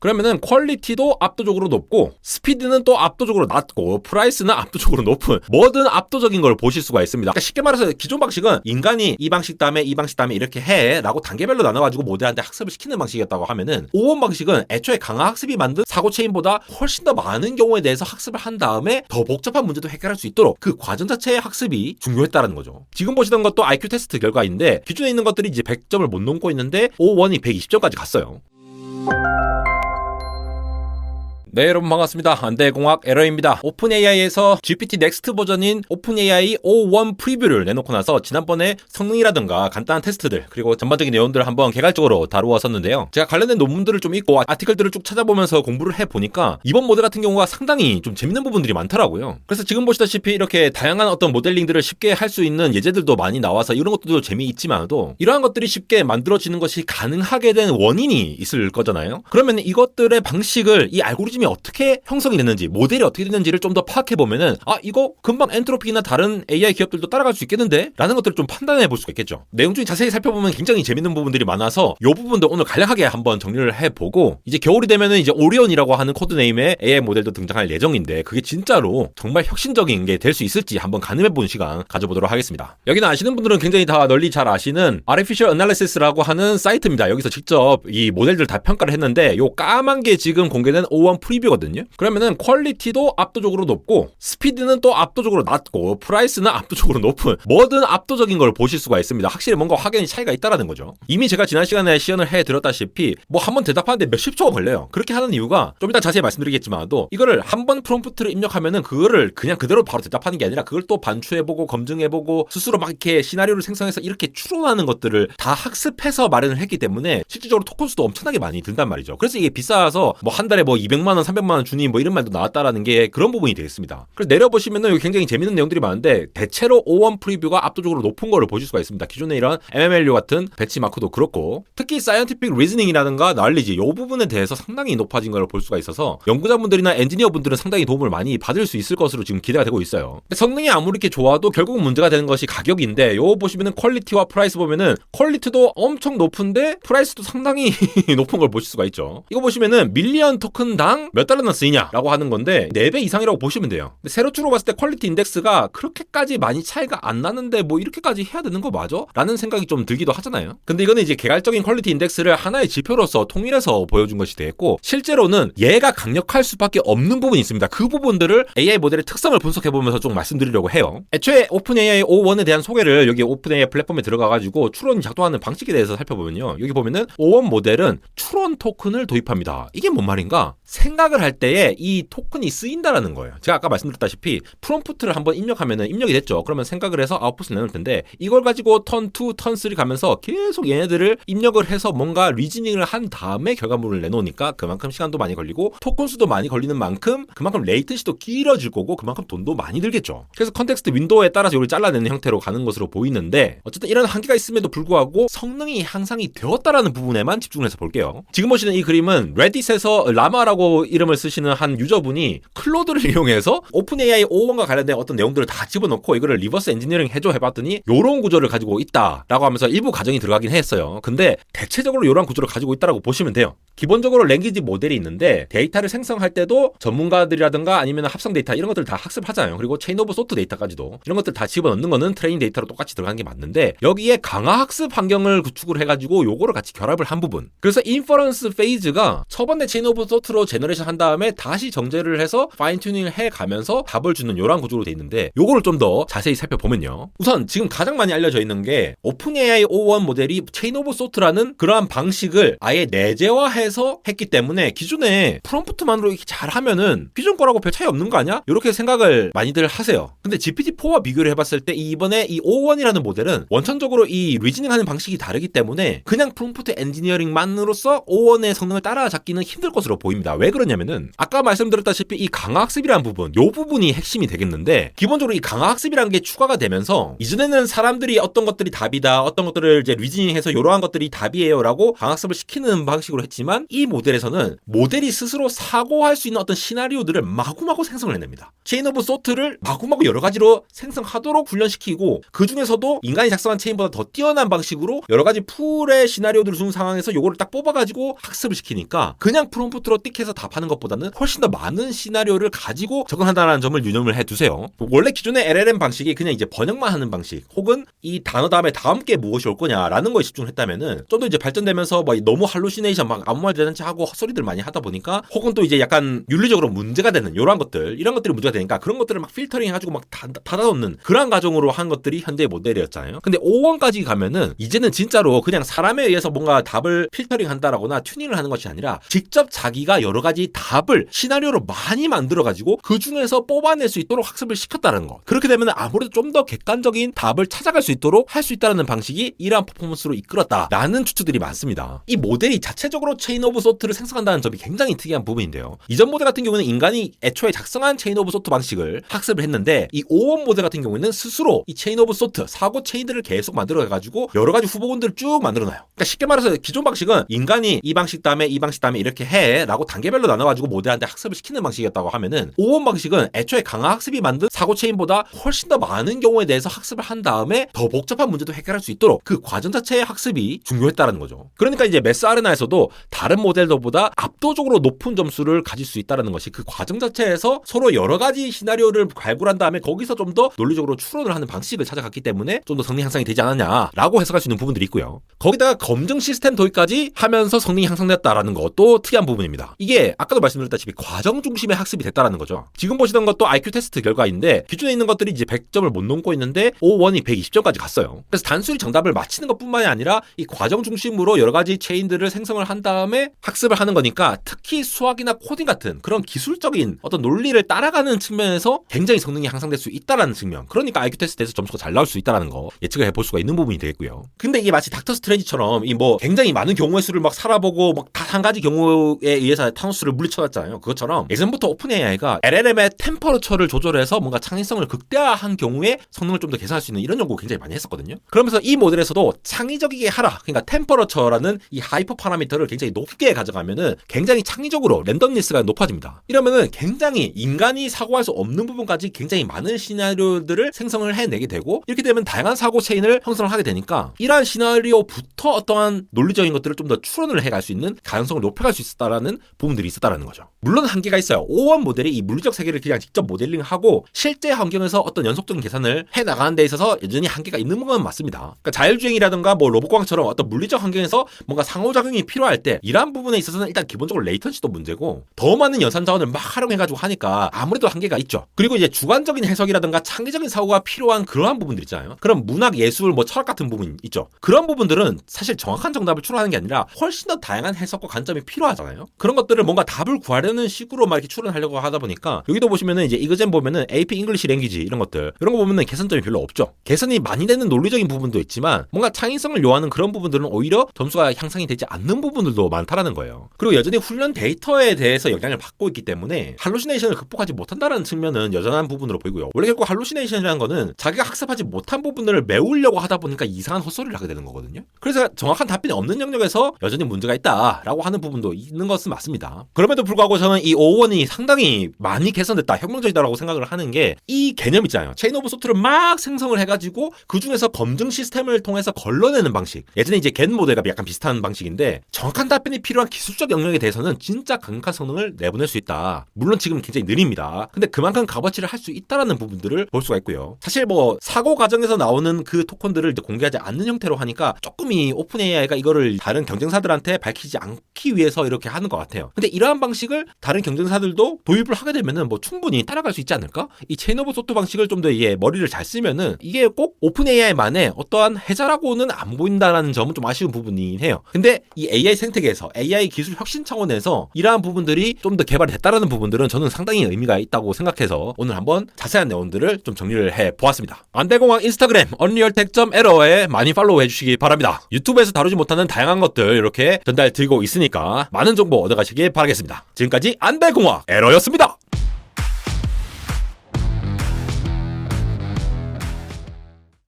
그러면은 퀄리티도 압도적으로 높고 스피드는 또 압도적으로 낮고 프라이스는 압도적으로 높은 뭐든 압도적인 걸 보실 수가 있습니다. 그러니까 쉽게 말해서 기존 방식은 인간이 이 방식 다음에 이 방식 다음에 이렇게 해라고 단계별로 나눠가지고 모델한테 학습을 시키는 방식이었다고 하면은 5원 방식은 애초에 강화 학습이 만든 사고 체인보다 훨씬 더 많은 경우에 대해서 학습을 한 다음에 더 복잡한 문제도 해결할 수 있도록 그 과정 자체의 학습이 중요했다라는 거죠. 지금 보시던 것도 IQ 테스트 결과인데 기존에 있는 것들이 이제 100점을 못 넘고 있는데 5원이 120점까지 갔어요. 네 여러분 반갑습니다. 안대공학 에러입니다. 오픈AI에서 GPT 넥스트 버전인 오픈AI 5.1 프리뷰를 내놓고 나서 지난번에 성능이라든가 간단한 테스트들 그리고 전반적인 내용들을 한번 개괄적으로 다루었었는데요. 제가 관련된 논문들을 좀 읽고 아티클들을 쭉 찾아보면서 공부를 해보니까 이번 모델 같은 경우가 상당히 좀 재밌는 부분들이 많더라고요. 그래서 지금 보시다시피 이렇게 다양한 어떤 모델링들을 쉽게 할 수 있는 예제들도 많이 나와서 이런 것들도 재미있지만도 이러한 것들이 쉽게 만들어지는 것이 가능하게 된 원인이 있을 거잖아요. 그러면 이것들의 방식을 이 알고리즘이 어떻게 형성이 됐는지 모델이 어떻게 됐는지를 좀 더 파악해 보면은 아 이거 금방 엔트로피나 다른 AI 기업들도 따라갈 수 있겠는데? 라는 것들을 좀 판단해 볼 수가 있겠죠. 내용 중에 자세히 살펴보면 굉장히 재밌는 부분들이 많아서 이 부분도 오늘 간략하게 한번 정리를 해보고 이제 겨울이 되면은 이제 오리온이라고 하는 코드네임의 AI 모델도 등장할 예정인데 그게 진짜로 정말 혁신적인 게 될 수 있을지 한번 가늠해 보는 시간 가져보도록 하겠습니다. 여기는 아시는 분들은 굉장히 다 널리 잘 아시는 Artificial Analysis라고 하는 사이트입니다. 여기서 직접 이 모델들 다 평가를 했는데 요 까만 게 지금 공개된 5원 프리뷰거든요. 그러면은 퀄리티도 압도적으로 높고 스피드는 또 압도적으로 낮고 프라이스는 압도적으로 높은 뭐든 압도적인 걸 보실 수가 있습니다. 확실히 뭔가 확연히 차이가 있다라는 거죠. 이미 제가 지난 시간에 시연을 해 드렸다시피 뭐 한 번 대답하는데 몇십 초가 걸려요. 그렇게 하는 이유가 좀 이따 자세히 말씀드리겠지만도 이거를 한 번 프롬프트를 입력하면은 그거를 그냥 그대로 바로 대답하는 게 아니라 그걸 또 반추해보고 검증해보고 스스로 막 이렇게 시나리오를 생성해서 이렇게 추론하는 것들을 다 학습해서 마련을 했기 때문에 실질적으로 토큰 수도 엄청나게 많이 든단 말이죠. 그래서 이게 비싸서 뭐 한 달에 뭐 200만 원, 300만 원 주니 뭐 이런 말도 나왔다라는 게 그런 부분이 되겠습니다. 그래서 내려보시면은 굉장히 재밌는 내용들이 많은데 대체로 5원 프리뷰가 압도적으로 높은 거를 보실 수가 있습니다. 기존에 이런 MMLU 같은 배치마크도 그렇고 특히 사이언티픽 리즈닝이라든가 난리지 이 부분에 대해서 상당히 높아진 걸 볼 수가 있어서 연구자분들이나 엔지니어분들은 상당히 도움을 많이 받을 수 있을 것으로 지금 기대가 되고 있어요. 성능이 아무리 이렇게 좋아도 결국은 문제가 되는 것이 가격인데 요 보시면은 퀄리티와 프라이스 보면은 퀄리티도 엄청 높은데 프라이스도 상당히 높은 걸 보실 수가 있죠. 이거 보시면은 밀리언 토큰당 몇 달러나 쓰이냐라고 하는 건데 4배 이상이라고 보시면 돼요. 근데 세로추로 봤을 때 퀄리티 인덱스가 그렇게까지 많이 차이가 안 나는데 뭐 이렇게까지 해야 되는 거 맞아? 라는 생각이 좀 들기도 하잖아요. 근데 이거는 이제 개괄적인 퀄리티 인덱스를 하나의 지표로서 통일해서 보여준 것이 되겠고 실제로는 얘가 강력할 수밖에 없는 부분이 있습니다. 그 부분들을 AI 모델의 특성을 분석해 보면서 좀 말씀드리려고 해요. 애초에 오픈AI 5.1에 대한 소개를 여기 오픈AI 플랫폼에 들어가 가지고 추론이 작동하는 방식에 대해서 살펴보면요. 여기 보면은 5원 모델은 추론 토큰을 도입합니다. 이게 뭔 말인가? 생 각을 할 때에 이 토큰이 쓰인다라는 거예요. 제가 아까 말씀드렸다시피 프롬프트를 한번 입력하면은 입력이 됐죠. 그러면 생각을 해서 아웃풋을 내놓을 텐데 이걸 가지고 턴 2, 턴 3 가면서 계속 얘네들을 입력을 해서 뭔가 리즈닝을 한 다음에 결과물을 내놓으니까 그만큼 시간도 많이 걸리고 토큰 수도 많이 걸리는 만큼 그만큼 레이턴시도 길어질 거고 그만큼 돈도 많이 들겠죠. 그래서 컨텍스트 윈도우에 따라서 이걸 잘라내는 형태로 가는 것으로 보이는데 어쨌든 이런 한계가 있음에도 불구하고 성능이 향상이 되었다라는 부분에만 집중을 해서 볼게요. 지금 보시는 이 그림은 레딧에서 라마라고 이름을 쓰시는 한 유저분이 클로드를 이용해서 오픈AI 5원과 관련된 어떤 내용들을 다 집어넣고 이거를 리버스 엔지니어링 해줘 해봤더니 요런 구조를 가지고 있다라고 하면서 일부 과정이 들어가긴 했어요. 근데 대체적으로 요런 구조를 가지고 있다라고 보시면 돼요. 기본적으로 랭귀지 모델이 있는데 데이터를 생성할 때도 전문가들이라든가 아니면 합성 데이터 이런 것들 다 학습하잖아요. 그리고 체인 오브 소트 데이터까지도 이런 것들 다 집어넣는 거는 트레이닝 데이터로 똑같이 들어가는 게 맞는데 여기에 강화 학습 환경을 구축을 해가지고 요거를 같이 결합을 한 부분. 그래서 인퍼런스 페이즈가 처번에 체인 오브 소트로 제너레이션 한 다음에 다시 정제를 해서 파인 튜닝을 해 가면서 답을 주는 요런 구조로 돼 있는데 요거를 좀 더 자세히 살펴보면요. 우선 지금 가장 많이 알려져 있는 게 오픈AI 5.1 모델이 체인 오브 소트라는 그러한 방식을 아예 내재화해서 했기 때문에 기존에 프롬프트만으로 이렇게 잘 하면은 기존 거라고 별 차이 없는 거 아니야? 이렇게 생각을 많이들 하세요. 근데 GPT-4와 비교를 해봤을 때 이번에 이 5.1이라는 모델은 원천적으로 이 리즈닝 하는 방식이 다르기 때문에 그냥 프롬프트 엔지니어링만으로서 5.1의 성능을 따라잡기는 힘들 것으로 보입니다. 왜 그런 지 있었냐면은 아까 말씀드렸다시피 이 강화학습이라는 부분, 요 부분이 핵심이 되겠는데 기본적으로 이 강화학습이라는 게 추가가 되면서 이전에는 사람들이 어떤 것들이 답이다, 어떤 것들을 이제 리즈닝해서 이러한 것들이 답이에요라고 강학습을 시키는 방식으로 했지만 이 모델에서는 모델이 스스로 사고할 수 있는 어떤 시나리오들을 마구마구 생성을 해냅니다. 체인 오브 소트를 마구마구 여러 가지로 생성하도록 훈련시키고 그 중에서도 인간이 작성한 체인보다 더 뛰어난 방식으로 여러 가지 풀의 시나리오들을 준 상황에서 요거를 딱 뽑아가지고 학습을 시키니까 그냥 프롬프트로 띡해서 답 하는 것보다는 훨씬 더 많은 시나리오를 가지고 접근한다는 점을 유념을 해두세요. 원래 기존의 LLM 방식이 그냥 이제 번역만 하는 방식 혹은 이 단어 다음에 다음 게 무엇이 올 거냐라는 거에 집중했다면은 좀 더 이제 발전되면서 막 너무 할루시네이션 막 아무 말 대잔치 하고 헛소리들 많이 하다 보니까 혹은 또 이제 약간 윤리적으로 문제가 되는 이러한 것들 이런 것들이 문제가 되니까 그런 것들을 막 필터링 해가지고 막 다, 닫아놓는 그러한 과정으로 한 것들이 현대의 모델이었잖아요. 근데 5원까지 가면은 이제는 진짜로 그냥 사람에 의해서 뭔가 답을 필터링 한다라거나 튜닝을 하는 것이 아니라 직접 자기가 여러 가지 답을 시나리오로 많이 만들어가지고 그 중에서 뽑아낼 수 있도록 학습을 시켰다는 거. 그렇게 되면 아무래도 좀 더 객관적인 답을 찾아갈 수 있도록 할 수 있다는 방식이 이러한 퍼포먼스로 이끌었다라는 추측들이 많습니다. 이 모델이 자체적으로 체인 오브 소트를 생성한다는 점이 굉장히 특이한 부분인데요. 이전 모델 같은 경우는 인간이 애초에 작성한 체인 오브 소트 방식을 학습을 했는데 이 5원 모델 같은 경우에는 스스로 이 체인 오브 소트 사고 체인들을 계속 만들어 가지고 여러 가지 후보군들을 쭉 만들어 놔요. 그러니까 쉽게 말해서 기존 방식은 인간이 이 방식 다음에 이 방식 다음에 이렇게 해라고 단계별로 나눠 가지고 모델한테 학습을 시키는 방식이었다고 하면은 5원 방식은 애초에 강화 학습이 만든 사고 체인보다 훨씬 더 많은 경우에 대해서 학습을 한 다음에 더 복잡한 문제도 해결할 수 있도록 그 과정 자체의 학습이 중요했다라는 거죠. 그러니까 이제 메스 아레나에서도 다른 모델들보다 압도적으로 높은 점수를 가질 수 있다라는 것이 그 과정 자체에서 서로 여러 가지 시나리오를 발굴한 다음에 거기서 좀 더 논리적으로 추론을 하는 방식을 찾아갔기 때문에 좀 더 성능 향상이 되지 않았냐라고 해석할 수 있는 부분들이 있고요. 거기다가 검증 시스템 도입까지 하면서 성능이 향상됐다라는 것도 특이한 부분입니다. 이게 아까도 말씀드렸다시피 과정 중심의 학습이 됐다라는 거죠. 지금 보시던 것도 IQ 테스트 결과인데 기존에 있는 것들이 이제 100점을 못 넘고 있는데 5원이 120점까지 갔어요. 그래서 단순히 정답을 맞히는 것뿐만이 아니라 이 과정 중심으로 여러 가지 체인들을 생성을 한 다음에 학습을 하는 거니까 특히 수학이나 코딩 같은 그런 기술적인 어떤 논리를 따라가는 측면에서 굉장히 성능이 향상될 수 있다라는 측면. 그러니까 IQ 테스트에서 점수가 잘 나올 수 있다라는 거 예측을 해볼 수가 있는 부분이 되겠고요. 근데 이게 마치 닥터 스트레인지처럼 이 뭐 굉장히 많은 경우의 수를 막 살아보고 막 다 한 가지 경우에 의해서 타노스를 물리쳐놨잖아요. 그것처럼 예전부터 오픈 AI가 LLM의 템퍼러처를 조절해서 뭔가 창의성을 극대화한 경우에 성능을 좀 더 개선할 수 있는 이런 연구 굉장히 많이 했었거든요. 그러면서 이 모델에서도 창의적이게 하라. 그러니까 템퍼러처라는 이 하이퍼 파라미터를 굉장히 높게 가져가면은 굉장히 창의적으로 랜덤니스가 높아집니다. 이러면은 굉장히 인간이 사고할 수 없는 부분까지 굉장히 많은 시나리오들을 생성을 해내게 되고 이렇게 되면 다양한 사고 체인을 형성을 하게 되니까 이러한 시나리오부터 어떠한 논리적인 것들을 좀 더 추론을 해갈 수 있는 가능성을 높여갈 수 있었다라는 부분들이 있 었다라는 거죠. 물론 한계가 있어요. 5원 모델이 이 물리적 세계를 그냥 직접 모델링하고 실제 환경에서 어떤 연속적인 계산을 해 나가는 데 있어서 여전히 한계가 있는 건 맞습니다. 그러니까 자율주행이라든가 뭐 로봇광처럼 어떤 물리적 환경에서 뭔가 상호작용이 필요할 때 이러한 부분에 있어서는 일단 기본적으로 레이턴시도 문제고 더 많은 연산 자원을 막 활용해가지고 하니까 아무래도 한계가 있죠. 그리고 이제 주관적인 해석이라든가 창의적인 사고가 필요한 그러한 부분들 있잖아요. 그럼 문학, 예술, 뭐 철학 같은 부분 있죠. 그런 부분들은 사실 정확한 정답을 추론하는 게 아니라 훨씬 더 다양한 해석과 관점이 필요하잖아요. 그런 것들을 뭔가 답을 구하려는 식으로 막 이렇게 추론하려고 하다 보니까 여기도 보시면은 이제 이그젠 보면은 AP 잉글리시 랭귀지 이런 것들 이런 거 보면은 개선점이 별로 없죠. 개선이 많이 되는 논리적인 부분도 있지만 뭔가 창의성을 요하는 그런 부분들은 오히려 점수가 향상이 되지 않는 부분들도 많다라는 거예요. 그리고 여전히 훈련 데이터에 대해서 영향을 받고 있기 때문에 할루시네이션을 극복하지 못한다는 측면은 여전한 부분으로 보이고요. 원래 결국 할루시네이션이라는 거는 자기가 학습하지 못한 부분을 메우려고 하다 보니까 이상한 헛소리를 하게 되는 거거든요. 그래서 정확한 답변이 없는 영역에서 여전히 문제가 있다라고 하는 부분도 있는 것은 맞습니다. 그럼에도 불구하고 저는 이 5원이 상당히 많이 개선됐다, 혁명적이다라고 생각을 하는 게 이 개념 있잖아요. 체인 오브 소트를 막 생성을 해가지고 그 중에서 검증 시스템을 통해서 걸러내는 방식. 예전에 이제 겐 모델과 약간 비슷한 방식인데 정확한 답변이 필요한 기술적 영역에 대해서는 진짜 강력한 성능을 내보낼 수 있다. 물론 지금 굉장히 느립니다. 근데 그만큼 값어치를 할 수 있다라는 부분들을 볼 수가 있고요. 사실 뭐 사고 과정에서 나오는 그 토큰들을 이제 공개하지 않는 형태로 하니까 조금 이 오픈 AI가 이거를 다른 경쟁사들한테 밝히지 않기 위해서 이렇게 하는 것 같아요. 근데 이 러한 방식을 다른 경쟁사들도 도입을 하게 되면은 뭐 충분히 따라갈 수 있지 않을까? 이 체인 오브 소트 방식을 좀 더 이게 머리를 잘 쓰면은 이게 꼭 오픈 AI만의 어떠한 해자라고는 안 보인다라는 점은 좀 아쉬운 부분이긴 해요. 근데 이 AI 생태계에서 AI 기술 혁신 차원에서 이러한 부분들이 좀 더 개발이 됐다라는 부분들은 저는 상당히 의미가 있다고 생각해서 오늘 한번 자세한 내용들을 좀 정리를 해 보았습니다. 안대공학 인스타그램 언리얼텍점 에러에 많이 팔로우 해주시기 바랍니다. 유튜브에서 다루지 못하는 다양한 것들 이렇게 전달 드리고 있으니까 많은 정보 얻어가시길 바라겠습니다. 하겠습니다. 지금까지 안대공학 에러였습니다.